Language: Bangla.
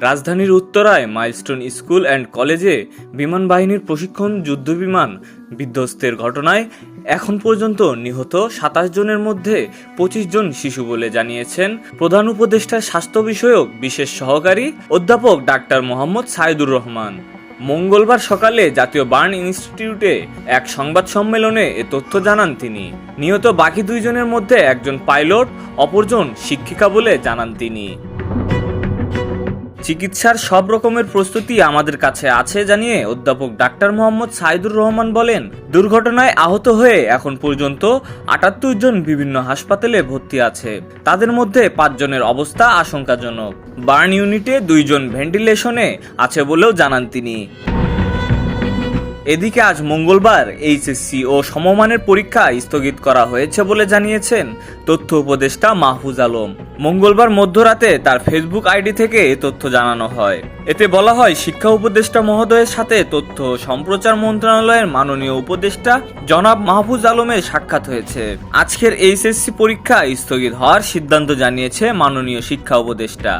রাজধানীর উত্তরায় মাইলস্টোন স্কুল অ্যান্ড কলেজে বিমান বাহিনীর প্রশিক্ষণ যুদ্ধবিমান বিধ্বস্তের ঘটনায় এখন পর্যন্ত নিহত সাতাশ জনের মধ্যে পঁচিশ জন শিশু বলে জানিয়েছেন প্রধান উপদেষ্টার স্বাস্থ্য বিষয়ক বিশেষ সহকারী অধ্যাপক ডাক্তার মোহাম্মদ সাইদুর রহমান। মঙ্গলবার সকালে জাতীয় বার্ন ইনস্টিটিউটে এক সংবাদ সম্মেলনে এ তথ্য জানান তিনি। নিহত বাকি দুইজনের মধ্যে একজন পাইলট, অপরজন শিক্ষিকা বলে জানান তিনি। চিকিৎসার সব রকমের প্রস্তুতি আমাদের কাছে আছে জানিয়ে অধ্যাপক ডাক্তার মোহাম্মদ সাইদুর রহমান বলেন, দুর্ঘটনায় আহত হয়ে এখন পর্যন্ত আটাত্তর জন বিভিন্ন হাসপাতালে ভর্তি আছে। তাদের মধ্যে পাঁচজনের অবস্থা আশঙ্কাজনক। বার্ন ইউনিটে দুইজন ভেন্টিলেশনে আছে বলেও জানান তিনি। এদিকে আজ মঙ্গলবার এইচএসসি ও সমমানের পরীক্ষা স্থগিত করা হয়েছে বলে জানিয়েছেন তথ্য উপদেষ্টা মাহফুজ আলম। মঙ্গলবার মধ্যরাতে তার ফেসবুক আইডি থেকে তথ্য জানানো হয়। এতে বলা হয়, শিক্ষা উপদেষ্টা মহোদয়ের সাথে তথ্য সম্প্রচার মন্ত্রণালয়ের মাননীয় উপদেষ্টা জনাব মাহফুজ আলমের সাক্ষাৎ হয়েছে। আজকের এইচএসসি পরীক্ষা স্থগিত হওয়ার সিদ্ধান্ত জানিয়েছে মাননীয় শিক্ষা উপদেষ্টা।